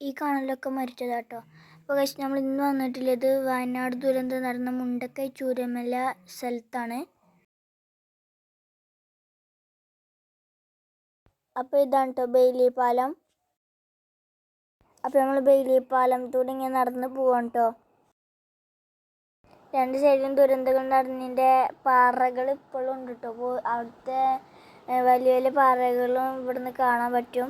ഈ കാണലൊക്കെ മരിച്ചതാട്ടോ. അപ്പോൾ കഴിച്ച് നമ്മൾ ഇന്ന് വന്നിട്ടുള്ളത് വയനാട് ദുരന്തം നടന്ന മുണ്ടക്കൈ ചൂരമല സ്ഥലത്താണ്. അപ്പോൾ ഇതാണ് കേട്ടോ ബെയിലി പാലം അപ്പോൾ നമ്മൾ ബെയിലി പാലത്തൂടെ ഇങ്ങനെ നടന്ന് പോവാണ് കേട്ടോ രണ്ട് സൈഡിലും ദുരന്തങ്ങൾ നടന്നതിന്റെ പാറകൾ ഇപ്പോഴും ഉണ്ട് കേട്ടോ അപ്പോൾ അവിടുത്തെ വലിയ വലിയ പാറകളും ഇവിടുന്ന് കാണാൻ പറ്റും.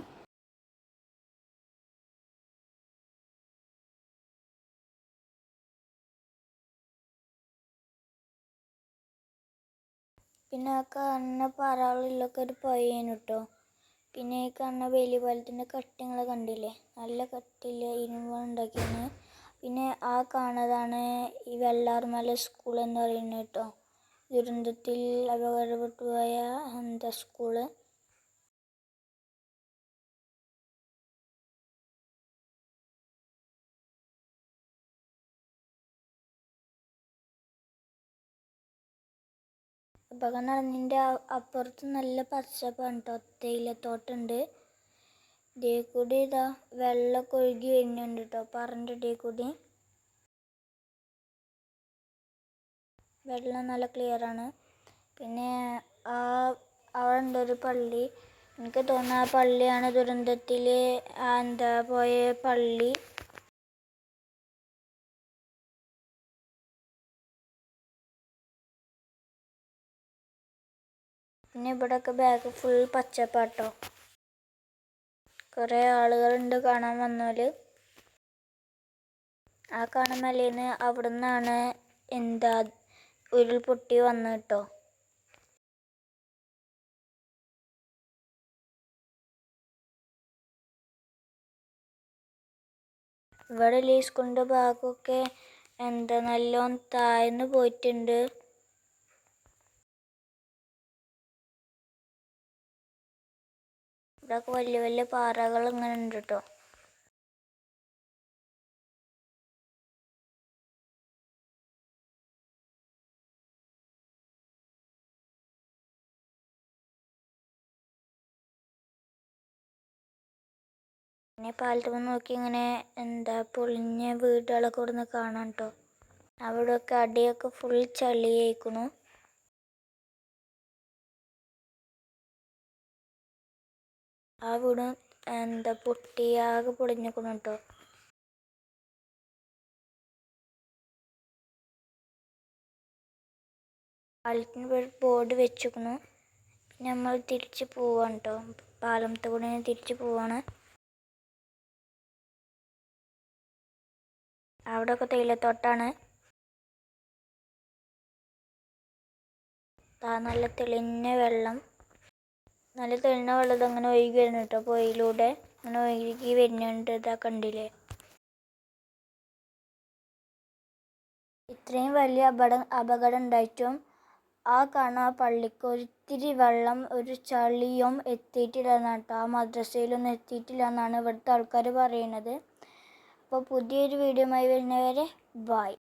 പിന്നെ ആ കാണുന്ന പാറകളിലൊക്കെ ഒരു പുഴയാണ് കേട്ടോ പിന്നെ ഈ കാണുന്ന വേലിപാലത്തിന്റെ കട്ടിങ്ങൾ കണ്ടില്ലേ? നല്ല കട്ടിൽ ഇരുമ്പ് ഉണ്ടാക്കിയാണ് പിന്നെ ആ കാണുന്നതാണ് ഈ വെള്ളാർമല സ്കൂൾ എന്ന് പറയുന്നത് കേട്ടോ ദുരന്തത്തിൽ അപകടപ്പെട്ടു പോയ എന്താ സ്കൂൾ? അപകടം നടന്നതിന്റെ അപ്പുറത്ത് നല്ല പച്ചപ്പാണ് കേട്ടോ തേയിലത്തോട്ടമുണ്ട് ഇതേ കൂടി ഇതാ വെള്ളമൊക്കെ ഒഴുകി വരുന്നുണ്ട് കേട്ടോ പറന്റെ ഇടേ കൂടി. വെള്ളം നല്ല ക്ലിയർ ആണ്. പിന്നെ ആ അവിടെ ഉണ്ട് ഒരു പള്ളി. എനിക്ക് തോന്നുന്നു ആ പള്ളിയാണ് ദുരന്തത്തിൽ എന്താ പോയ പള്ളി. പിന്നെ ഇവിടെയൊക്കെ ബാഗ് ഫുൾ പച്ചപ്പാട്ടോ. കുറേ ആളുകളുണ്ട് കാണാൻ വന്നോൽ. ആ കാണുന്ന മലയിൽ അവിടെ നിന്നാണ് എന്താ ഉരുൾപൊട്ടി വന്നിട്ടോ. കേട്ടോ ഇവിടെ ലീസ്കുണ്ട് ഭാഗമൊക്കെ എന്താ നല്ലോണം താഴ്ന്നു പോയിട്ടുണ്ട്. ഇവിടെയൊക്കെ വലിയ വലിയ പാറകൾ ഇങ്ങനെ ഉണ്ട് കേട്ടോ പിന്നെ പാലത്തുമ്പോൾ നോക്കി ഇങ്ങനെ എന്താ പൊളിഞ്ഞ വീടുകളൊക്കെ ഇവിടുന്ന് കാണാം കേട്ടോ അവിടെയൊക്കെ അടിയൊക്കെ ഫുൾ ചളിയായിക്കണു. ആ വീട് എന്താ പൊട്ടി ആകെ പൊളിഞ്ഞേക്കണു കേട്ടോ. പാലത്തിന് ബോർഡ് വെച്ചേക്കണു പിന്നെ നമ്മൾ തിരിച്ച് പോവാണ് കേട്ടോ. പാലത്തെ കൂടെ തിരിച്ച് പോവാണ്. അവിടെ ഒക്കെ തേയിലത്തോട്ടാണ് നല്ല തെളിഞ്ഞ വെള്ളം. നല്ല തെളിഞ്ഞ വെള്ളം അങ്ങനെ ഒഴുകി വരുന്നു കേട്ടോ പുഴയിലൂടെ അങ്ങനെ ഒഴുകി വരുന്നുണ്ട് ഇതാ കണ്ടില്ലേ? ഇത്രയും വലിയ അപകടം അപകടം ഉണ്ടായിട്ടും ആ കാണാൻ ആ പള്ളിക്ക് ഒരിത്തിരി വെള്ളം ഒരു ചളിയും എത്തിയിട്ടില്ല എന്നാണ് കേട്ടോ. ആ മദ്രസയിലൊന്നും എത്തിയിട്ടില്ല എന്നാണ് ഇവിടുത്തെ ആൾക്കാർ പറയുന്നത്. അപ്പോൾ പുതിയൊരു വീഡിയോ ആയി വരുന്നവരെ ബായ്